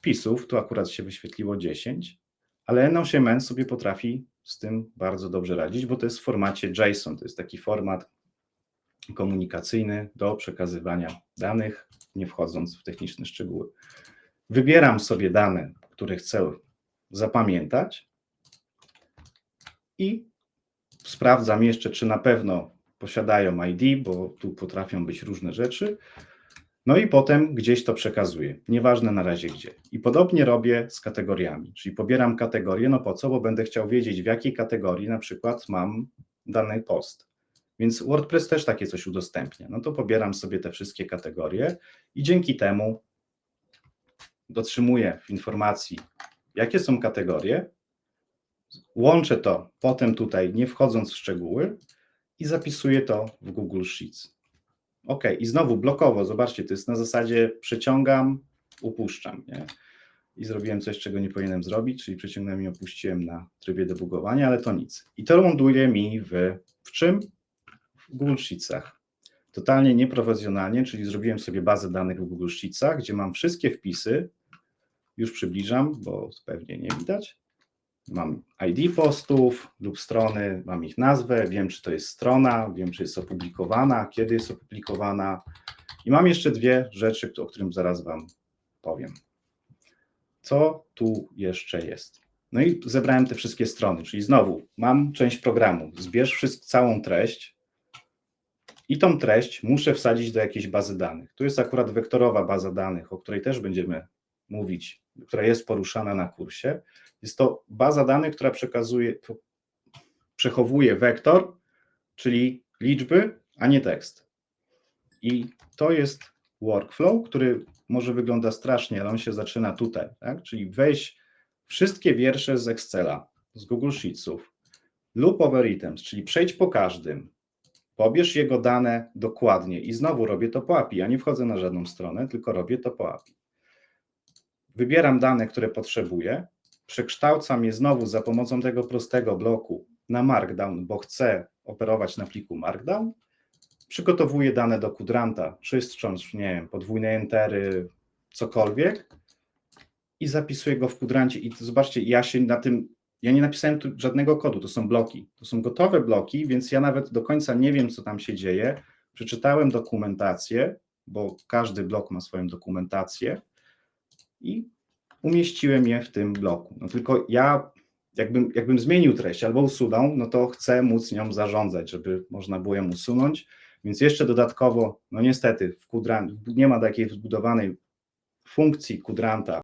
wpisów, tu akurat się wyświetliło 10, ale N8N sobie potrafi z tym bardzo dobrze radzić, bo to jest w formacie JSON, to jest taki format komunikacyjny do przekazywania danych, nie wchodząc w techniczne szczegóły. Wybieram sobie dane, które chcę zapamiętać i sprawdzam jeszcze, czy na pewno posiadają ID, bo tu potrafią być różne rzeczy. No i potem gdzieś to przekazuję, nieważne na razie gdzie. I podobnie robię z kategoriami, czyli pobieram kategorię, no po co, bo będę chciał wiedzieć, w jakiej kategorii na przykład mam dany post. Więc WordPress też takie coś udostępnia. No to pobieram sobie te wszystkie kategorie i dzięki temu dotrzymuję informacji, jakie są kategorie, łączę to potem tutaj, nie wchodząc w szczegóły i zapisuję to w Google Sheets. OK, i znowu blokowo, zobaczcie, to jest na zasadzie przeciągam, upuszczam, nie? I zrobiłem coś, czego nie powinienem zrobić, czyli przeciągnąłem i opuściłem na trybie debugowania, ale to nic. I to ląduje mi w, w czym? W Google Sheetsach. Totalnie nieprofesjonalnie, czyli zrobiłem sobie bazę danych w Google Sheetsach, gdzie mam wszystkie wpisy, już przybliżam, bo pewnie nie widać. Mam ID postów lub strony, mam ich nazwę, wiem, czy to jest strona, wiem, czy jest opublikowana, kiedy jest opublikowana. I mam jeszcze dwie rzeczy, o którym zaraz Wam powiem. Co tu jeszcze jest? No i zebrałem te wszystkie strony, czyli znowu mam część programu. Zbierz całą treść i tą treść muszę wsadzić do jakiejś bazy danych. Tu jest akurat wektorowa baza danych, o której też będziemy mówić, która jest poruszana na kursie. Jest to baza danych, która przekazuje, przechowuje wektor, czyli liczby, a nie tekst. I to jest workflow, który może wygląda strasznie, ale on się zaczyna tutaj, tak? czyli weź wszystkie wiersze z Excela, z Google Sheetsów, lub over items, czyli przejdź po każdym, pobierz jego dane dokładnie i znowu robię to po API. Ja nie wchodzę na żadną stronę, tylko robię to po API. Wybieram dane, które potrzebuję, przekształcam je znowu za pomocą tego prostego bloku na Markdown, bo chcę operować na pliku Markdown, przygotowuję dane do kwadranta, czyszcząc, nie wiem, podwójne entery, cokolwiek. I zapisuję go w kwadrancie i zobaczcie, ja się na tym, ja nie napisałem tu żadnego kodu, to są bloki, to są gotowe bloki, więc ja nawet do końca nie wiem, co tam się dzieje, przeczytałem dokumentację, bo każdy blok ma swoją dokumentację i umieściłem je w tym bloku. No tylko ja, jakbym, jakbym zmienił treść albo usunął, no to chcę móc nią zarządzać, żeby można było ją usunąć, więc jeszcze dodatkowo, no niestety w kwadran- nie ma takiej wbudowanej funkcji kwadranta